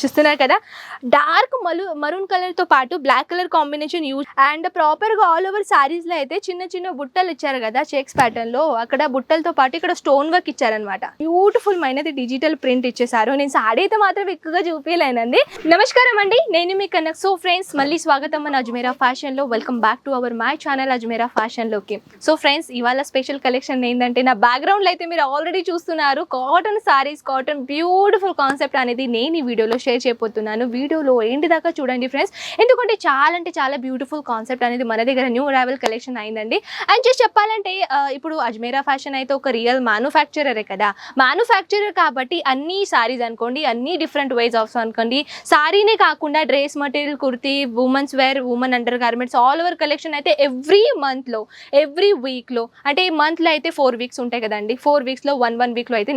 చూస్తున్నారు కదా? Dark మలు maroon కలర్తో పాటు black colour combination use and ప్రాపర్గా ఆల్ ఓవర్ సారీస్లో అయితే చిన్న చిన్న బుట్టలు ఇచ్చారు కదా చెక్స్ ప్యాటర్న్లో. అక్కడ బుట్టలతో పాటు ఇక్కడ స్టోన్ వర్క్ ఇచ్చారనమాట బ్యూటిఫుల్ మైనది డిజిటల్ ప్రింట్ ఇచ్చేసారు నేను సారీ అయితే మాత్రం ఎక్కువగా చూపించలేనండి నమస్కారం అండి. నేను మీ కన్నా సో ఫ్రెండ్స్ మళ్ళీ స్వాగతం మన అజ్మేరా ఫ్యాషన్లో. Welcome back to our my channel Ajmera ఫ్యాషన్లోకి. So friends ఇవాళ స్పెషల్ కలెక్షన్ ఏంటంటే నా బ్యాక్గ్రౌండ్లో అయితే మీరు ఆల్రెడీ చూస్తున్నారు. Cotton saris cotton beautiful concept అనేది నేను ఈ వీడియోలో షేర్ చేయబోతున్నాను. వీడియోలో ఏంటి దాకా చూడండి ఫ్రెండ్స్ ఎందుకంటే చాలా అంటే చాలా బ్యూటిఫుల్ కాన్సెప్ట్ అనేది మన దగ్గర న్యూ అరైవల్ కలెక్షన్ అయిందండి. అండ్ జస్ట్ చెప్పాలంటే ఇప్పుడు అజ్మేరా ఫ్యాషన్ అయితే ఒక రియల్ మ్యానుఫ్యాక్చరరే కదా. మ్యానుఫ్యాక్చరర్ కాబట్టి అన్ని సారీస్ అనుకోండి అన్ని డిఫరెంట్ వేస్ ఆఫ్ అనుకోండి. సారీనే కాకుండా dress material kurti women's wear women undergarments all over collection అయితే ఎవ్రీ మంత్లో ఎవ్రీ వీక్లో అంటే ఈ మంత్లో అయితే ఫోర్ వీక్స్ ఉంటాయి కదండి. ఫోర్ వీక్స్లో వన్ వన్ వీక్లో అయితే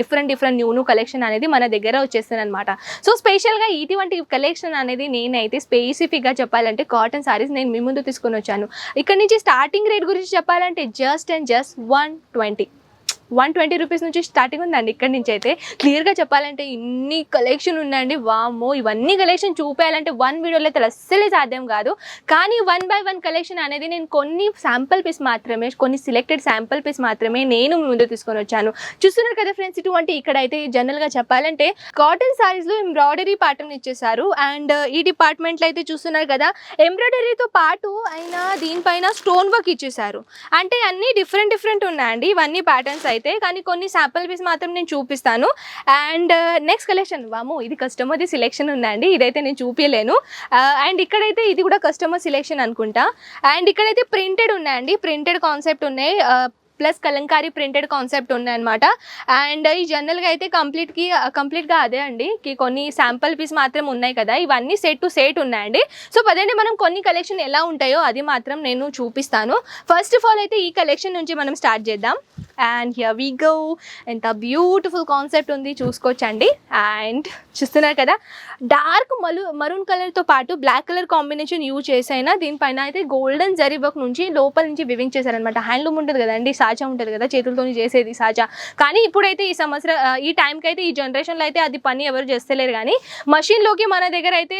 different different new new collection అనేది మన దగ్గర వచ్చేస్తుంది అనమాట సో స్పెషల్గా ఇటువంటి కలెక్షన్ అనేది నేనైతే స్పెసిఫిక్గా చెప్పాలంటే కాటన్ సారీస్ నేను మీ ముందు తీసుకొని వచ్చాను. ఇక్కడ నుంచి స్టార్టింగ్ రేట్ గురించి చెప్పాలంటే just and just one twenty one twenty rupees నుంచి స్టార్టింగ్ ఉందండి ఇక్కడ నుంచి అయితే. క్లియర్గా చెప్పాలంటే ఇన్ని కలెక్షన్ ఉందండి వామ్మో ఇవన్నీ కలెక్షన్ చూపేయాలంటే వన్ వీడియోలో అయితే అస్సలే సాధ్యం కాదు. కానీ వన్ బై వన్ కలెక్షన్ అనేది నేను కొన్ని శాంపుల్ పీస్ మాత్రమే కొన్ని సిలెక్టెడ్ శాంపుల్ పీస్ మాత్రమే నేను ముందు తీసుకొని వచ్చాను. చూస్తున్నారు కదా ఫ్రెండ్స్ ఇటువంటి ఇక్కడైతే జనరల్గా చెప్పాలంటే కాటన్ సారీస్లో ఎంబ్రాయిడరీ ప్యాటర్న్ ఇచ్చేసారు అండ్ ఈ డిపార్ట్మెంట్లో అయితే చూస్తున్నారు కదా ఎంబ్రాయిడరీతో పాటు అయినా దీనిపైన స్టోన్ వర్క్ ఇచ్చేసారు అంటే అన్ని డిఫరెంట్ డిఫరెంట్ ఉన్నాయండి. ఇవన్నీ ప్యాటర్న్స్ అయితే అయితే కానీ కొన్ని శాంపుల్ పీస్ మాత్రం నేను చూపిస్తాను. అండ్ నెక్స్ట్ కలెక్షన్ వాము ఇది కస్టమర్ది సెలెక్షన్ ఉందండి. ఇదైతే నేను చూపించలేను అండ్ uh, ఇక్కడైతే ఇది కూడా కస్టమర్ సెలెక్షన్ అనుకుంటా. అండ్ ఇక్కడైతే ప్రింటెడ్ ఉన్నాయండి ప్రింటెడ్ కాన్సెప్ట్ ఉన్నాయి. Uh, plus Kalamkari printed concept ఉన్నాయన్నమాట అండ్ ఈ జనరల్గా అయితే కంప్లీట్కి కంప్లీట్గా uh, అదే అండి. కొన్ని శాంపుల్ పీస్ మాత్రం ఉన్నాయి కదా. ఇవన్నీ సెట్ టు సెట్ ఉన్నాయండి సో పదండి మనం కొన్ని కలెక్షన్ ఎలా ఉంటాయో అది మాత్రం నేను చూపిస్తాను. ఫస్ట్ ఆఫ్ ఆల్ అయితే ఈ కలెక్షన్ నుంచి మనం స్టార్ట్ చేద్దాం. అండ్ హియర్ వి గో ఎంత బ్యూటిఫుల్ కాన్సెప్ట్ ఉంది. చూసుకోవచ్చండి. అండ్ చూస్తున్నారు కదా డార్క్ మలు మరూన్ కలర్తో పాటు బ్లాక్ కలర్ కాంబినేషన్ యూజ్ చేసైనా దీనిపైన అయితే గోల్డెన్ జరీ వర్క్ నుంచి లోపల నుంచి వివింగ్ చేశారనమాట హ్యాండ్లూమ్ ఉంటుంది కదండి సాజా ఉంటుంది కదా చేతులతో చేసేది సాజా కానీ ఇప్పుడైతే ఈ సంవత్సరం ఈ టైంకి అయితే ఈ జనరేషన్లో అయితే అది పని ఎవరు చేస్తలేరు కానీ మషిన్లోకి మన దగ్గర అయితే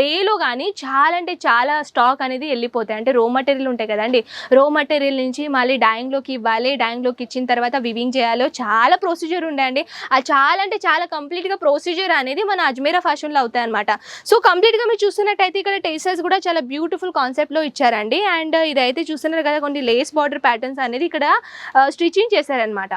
డేలో కానీ చాలా అంటే చాలా స్టాక్ అనేది వెళ్ళిపోతాయి. అంటే రో మటీరియల్ ఉంటాయి కదండి. రో మటీరియల్ నుంచి మళ్ళీ డైయింగ్లోకి ఇవ్వాలి డైయింగ్లోకి ఇచ్చిన తర్వాత వివింగ్ చేయాలో చాలా ప్రొసీజర్ ఉండండి అది చాలా అంటే చాలా కంప్లీట్గా ప్రొసీజర్ అనేది మన అజ్మీరా ఫ్యాషన్లో అవుతాయి అనమాట సో కంప్లీట్గా మీరు చూస్తున్నట్టయితే ఇక్కడ టేసర్స్ కూడా చాలా బ్యూటిఫుల్ కాన్సెప్ట్లో ఇచ్చారండి. అండ్ ఇదైతే చూస్తున్నారు కదా కొన్ని లేస్ బార్డర్ ప్యాటర్న్స్ అనేది ఇక్కడ స్టిచ్చింగ్ చేశారనమాట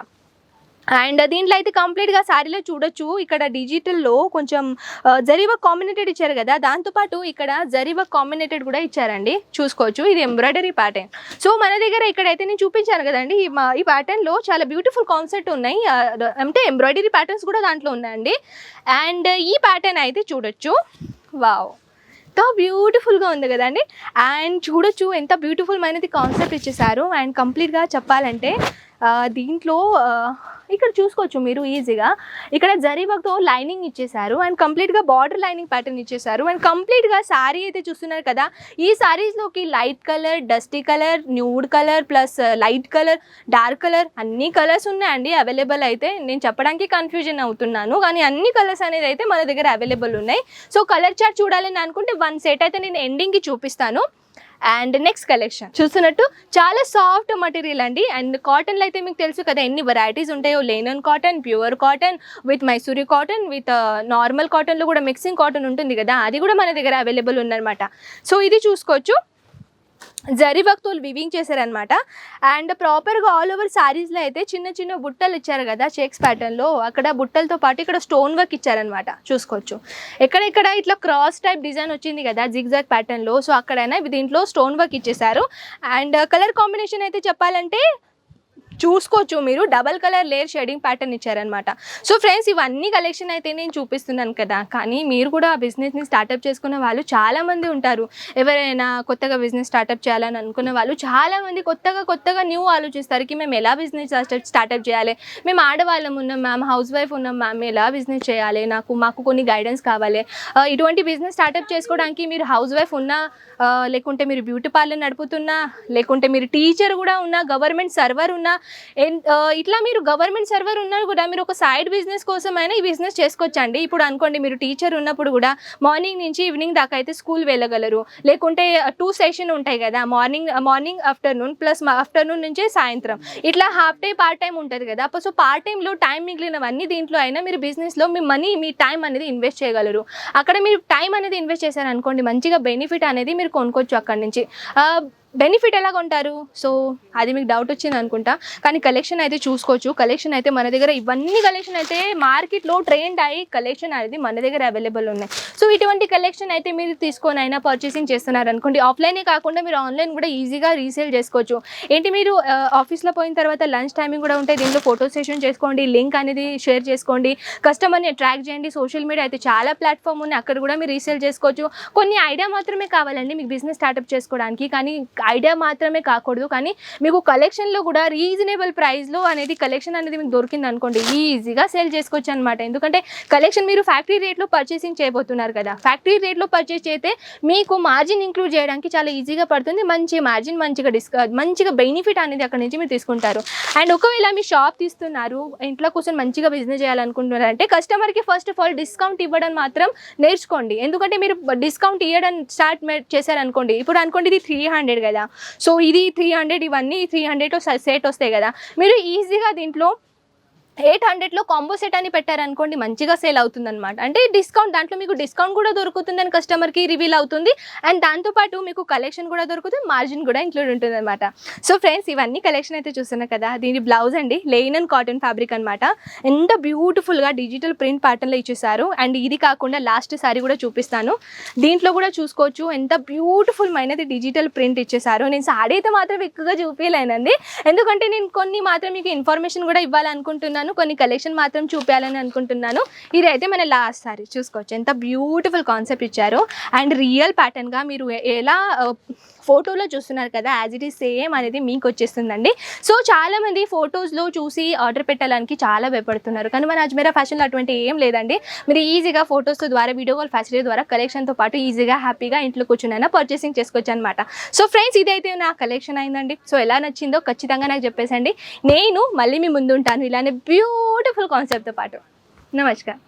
అండ్ దీంట్లో అయితే కంప్లీట్గా శారీలో చూడొచ్చు. ఇక్కడ డిజిటల్లో కొంచెం జరీవ కాంబినేటెడ్ ఇచ్చారు కదా దాంతోపాటు ఇక్కడ జరీవ కాంబినేటెడ్ కూడా ఇచ్చారండి. చూసుకోవచ్చు ఇది ఎంబ్రాయిడరీ ప్యాటర్న్ సో మన దగ్గర ఇక్కడైతే నేను చూపించాను కదండి ఈ మా- ఈ ప్యాటర్న్లో చాలా బ్యూటిఫుల్ కాన్సెప్ట్ ఉన్నాయి. అంటే ఎంబ్రాయిడరీ ప్యాటర్న్స్ కూడా దాంట్లో ఉన్నాయండి. అండ్ ఈ ప్యాటర్న్ అయితే చూడొచ్చు. వావ్! ఎంత బ్యూటిఫుల్గా ఉంది కదండి. అండ్ చూడొచ్చు ఎంత బ్యూటిఫుల్ మైనది కాన్సెప్ట్ ఇచ్చేసారు అండ్ కంప్లీట్గా చెప్పాలంటే దీంట్లో ఇక్కడ చూసుకోవచ్చు మీరు ఈజీగా ఇక్కడ జరీబాగ్తో లైనింగ్ ఇచ్చేసారు అండ్ కంప్లీట్గా బార్డర్ లైనింగ్ ప్యాటర్న్ ఇచ్చేసారు అండ్ కంప్లీట్గా శారీ అయితే చూస్తున్నారు కదా ఈ శారీస్లోకి light colour dusty colour nude colour plus light colour dark colour అన్ని కలర్స్ ఉన్నాయండి అవైలబుల్ అయితే. నేను చెప్పడానికి కన్ఫ్యూజన్ అవుతున్నాను కానీ అన్ని కలర్స్ అనేది అయితే మన దగ్గర అవైలబుల్ ఉన్నాయి. సో కలర్ చార్ట్ చూడాలని అనుకుంటే వన్ సెట్ అయితే నేను ఎండింగ్కి చూపిస్తాను. And next collection. చూస్తున్నట్టు చాలా సాఫ్ట్ మటీరియల్ అండి. అండ్ కాటన్లో అయితే మీకు తెలుసు కదా ఎన్ని వెరైటీస్ ఉంటాయో. Linen cotton pure cotton with Mysore cotton with normal కాటన్లో కూడా మిక్సింగ్ కాటన్ ఉంటుంది కదా అది కూడా మన దగ్గర అవైలబుల్ ఉందన్నమాట. సో ఇది చూసుకోవచ్చు. జరీ భక్తులు వివింగ్ చేశారనమాట అండ్ ప్రాపర్గా ఆల్ ఓవర్ సారీస్లో అయితే చిన్న చిన్న బుట్టలు ఇచ్చారు కదా చెక్స్ ప్యాటర్న్లో అక్కడ బుట్టలతో పాటు ఇక్కడ స్టోన్ వర్క్ ఇచ్చారనమాట చూసుకోవచ్చు. ఎక్కడెక్కడ ఇట్లా క్రాస్ టైప్ డిజైన్ వచ్చింది కదా జిగ్జాగ్ ప్యాటర్న్లో సో అక్కడైనా దీంట్లో స్టోన్ వర్క్ ఇచ్చేసారు అండ్ కలర్ కాంబినేషన్ అయితే చెప్పాలంటే చూసుకోవచ్చు మీరు. Double colour layer shading pattern ఇచ్చారనమాట సో ఫ్రెండ్స్ ఇవన్నీ కలెక్షన్ అయితే నేను చూపిస్తున్నాను కదా. కానీ మీరు కూడా ఆ బిజినెస్ని స్టార్టప్ చేసుకున్న వాళ్ళు చాలామంది ఉంటారు. ఎవరైనా కొత్తగా బిజినెస్ స్టార్టప్ చేయాలని అనుకున్న వాళ్ళు చాలామంది కొత్తగా కొత్తగా న్యూ ఆలోచిస్తారు కి మేము ఎలా బిజినెస్ స్టార్టప్ చేయాలి? మేము ఆడవాళ్ళం ఉన్నాం మ్యామ్ హౌస్ వైఫ్ ఉన్నాం మ్యామ్ ఎలా బిజినెస్ చేయాలి? నాకు మాకు కొన్ని గైడెన్స్ కావాలి. Uh, ఇటువంటి బిజినెస్ స్టార్టప్ చేసుకోవడానికి మీరు హౌస్ వైఫ్ ఉన్నా uh, లేకుంటే మీరు బ్యూటీ పార్లర్ నడుపుతున్నా లేకుంటే మీరు టీచర్ కూడా ఉన్నా గవర్నమెంట్ సర్వర్ ఉన్నా Uh, ఇట్లా మీరు గవర్నమెంట్ సర్వర్ ఉన్నా కూడా మీరు ఒక సైడ్ బిజినెస్ కోసం అయినా ఈ బిజినెస్ చేసుకోవచ్చండి. ఇప్పుడు అనుకోండి మీరు టీచర్ ఉన్నప్పుడు కూడా మార్నింగ్ నుంచి ఈవినింగ్ దాకా అయితే స్కూల్ వెళ్ళగలరు. లేకుంటే uh, టూ సెషన్ ఉంటాయి కదా morning morning afternoon plus afternoon నుంచి సాయంత్రం. ఇట్లా హాఫ్ డే పార్ట్ టైం ఉంటుంది కదా. అప్పుడు సో పార్ట్ టైంలో టైం మిగిలినవన్నీ దీంట్లో అయినా మీరు బిజినెస్లో మీ మనీ మీ టైం అనేది ఇన్వెస్ట్ చేయగలరు. అక్కడ మీరు టైం అనేది ఇన్వెస్ట్ చేశారనుకోండి మంచిగా బెనిఫిట్ అనేది మీరు కొనుక్కోవచ్చు అక్కడి నుంచి. Uh, బెనిఫిట్ ఎలా కొంటారు? సో అది మీకు డౌట్ వచ్చింది అనుకుంటా. కానీ కలెక్షన్ అయితే చూసుకోవచ్చు. కలెక్షన్ అయితే మన దగ్గర ఇవన్నీ కలెక్షన్ అయితే మార్కెట్లో ట్రెండ్ అయ్యి కలెక్షన్ అనేది మన దగ్గర అవైలబుల్ ఉన్నాయి. సో ఇటువంటి కలెక్షన్ అయితే మీరు తీసుకొని అయినా పర్చేసింగ్ చేస్తున్నారు అనుకోండి. ఆఫ్లైనే కాకుండా మీరు ఆన్లైన్ కూడా ఈజీగా రీసేల్ చేసుకోవచ్చు. ఏంటి మీరు ఆఫీస్లో పోయిన తర్వాత లంచ్ టైమింగ్ కూడా ఉంటాయి దీంట్లో ఫోటో సెషన్ చేసుకోండి లింక్ అనేది షేర్ చేసుకోండి. కస్టమర్ని అట్రాక్ట్ చేయండి. సోషల్ మీడియా అయితే చాలా ప్లాట్ఫామ్ ఉన్నాయి. అక్కడ కూడా మీరు రీసేల్ చేసుకోవచ్చు. కొన్ని ఐడియా మాత్రమే కావాలండి. మీకు బిజినెస్ స్టార్ట్అప్ చేసుకోవడానికి. కానీ ఐడియా మాత్రమే కాకూడదు. కానీ మీకు కలెక్షన్లో కూడా రీజనబుల్ ప్రైస్లో అనేది కలెక్షన్ అనేది మీకు దొరికింది అనుకోండి ఈజీగా సేల్ చేసుకోవచ్చు అనమాట ఎందుకంటే కలెక్షన్ మీరు ఫ్యాక్టరీ రేట్లో పర్చేసింగ్ చేయబోతున్నారు కదా. ఫ్యాక్టరీ రేట్లో పర్చేస్ చేస్తే మీకు మార్జిన్ ఇంక్లూడ్ చేయడానికి చాలా ఈజీగా పడుతుంది. మంచి మార్జిన్ మంచిగా డిస్క మంచిగా బెనిఫిట్ అనేది అక్కడ నుంచి మీరు తీసుకుంటారు. అండ్ ఒకవేళ మీ షాప్ తీస్తున్నారు ఇంట్లో కూర్చొని మంచిగా బిజినెస్ చేయాలనుకుంటున్నారు అంటే కస్టమర్కి ఫస్ట్ ఆఫ్ ఆల్ డిస్కౌంట్ ఇవ్వడం మాత్రం నేర్చుకోండి. ఎందుకంటే మీరు డిస్కౌంట్ ఇవ్వడం స్టార్ట్ చేశారనుకోండి ఇప్పుడు అనుకోండి ఇది త్రీ హండ్రెడ్ కదా. సో ఇది త్రీ హండ్రెడ్ ఇవన్నీ త్రీ హండ్రెడ్ సెట్ వస్తాయి కదా. మీరు ఈజీగా దీంట్లో ఎయిట్ హండ్రెడ్లో కాంబో సెట్ అని పెట్టారనుకోండి మంచిగా సేల్ అవుతుంది అనమాట అంటే డిస్కౌంట్ దాంట్లో మీకు డిస్కౌంట్ కూడా దొరుకుతుంది అని కస్టమర్కి రివీల్ అవుతుంది. అండ్ దాంతోపాటు మీకు కలెక్షన్ కూడా దొరుకుతుంది మార్జిన్ కూడా ఇంక్లూడ్ ఉంటుంది అనమాట సో ఫ్రెండ్స్ ఇవన్నీ కలెక్షన్ అయితే చూస్తున్నా కదా దీని బ్లౌజ్ అండి లెయిన్ అండ్ కాటన్ ఫ్యాబ్రిక్ అనమాట ఎంత బ్యూటిఫుల్గా డిజిటల్ ప్రింట్ ప్యాటర్న్లో ఇచ్చేసారు అండ్ ఇది కాకుండా లాస్ట్ సారీ కూడా చూపిస్తాను. దీంట్లో కూడా చూసుకోవచ్చు ఎంత బ్యూటిఫుల్ మైనది డిజిటల్ ప్రింట్ ఇచ్చేసారు నేను సారీ అయితే మాత్రం ఎక్కువగా చూపించలేనండి ఎందుకంటే నేను కొన్ని మాత్రం మీకు ఇన్ఫర్మేషన్ కూడా ఇవ్వాలనుకుంటున్నాను. కొన్ని కలెక్షన్ మాత్రం చూపించాలని అనుకుంటున్నాను. ఇదైతే మన లాస్ట్ సారీ చూసుకోవచ్చు. ఎంత బ్యూటిఫుల్ కాన్సెప్ట్ ఇచ్చారు. అండ్ రియల్ ప్యాటర్న్గా మీరు ఎలా ఫోటోలో చూస్తున్నారు కదా యాజ్ ఇట్ ఈస్ సేమ్ అనేది మీకు వచ్చేస్తుందండి సో చాలామంది ఫొటోస్లో చూసి ఆర్డర్ పెట్టడానికి చాలా భయపడుతున్నారు. కానీ మన అజ్మీరా ఫ్యాషన్లో అటువంటి ఏం లేదండి. మీరు ఈజీగా ఫొటోస్ ద్వారా వీడియో కాల్ ఫ్యాసిలిటీ ద్వారా కలెక్షన్తో పాటు ఈజీగా హ్యాపీగా ఇంట్లో కూర్చునైనా పర్చేసింగ్ చేసుకోవచ్చు అనమాట సో ఫ్రెండ్స్ ఇదైతే నా కలెక్షన్ అయిందండి. సో ఎలా నచ్చిందో ఖచ్చితంగా నాకు చెప్పేసండి. నేను మళ్ళీ మీ ముందు ఉంటాను ఇలానే బ్యూటిఫుల్ కాన్సెప్ట్తో పాటు. నమస్కారం.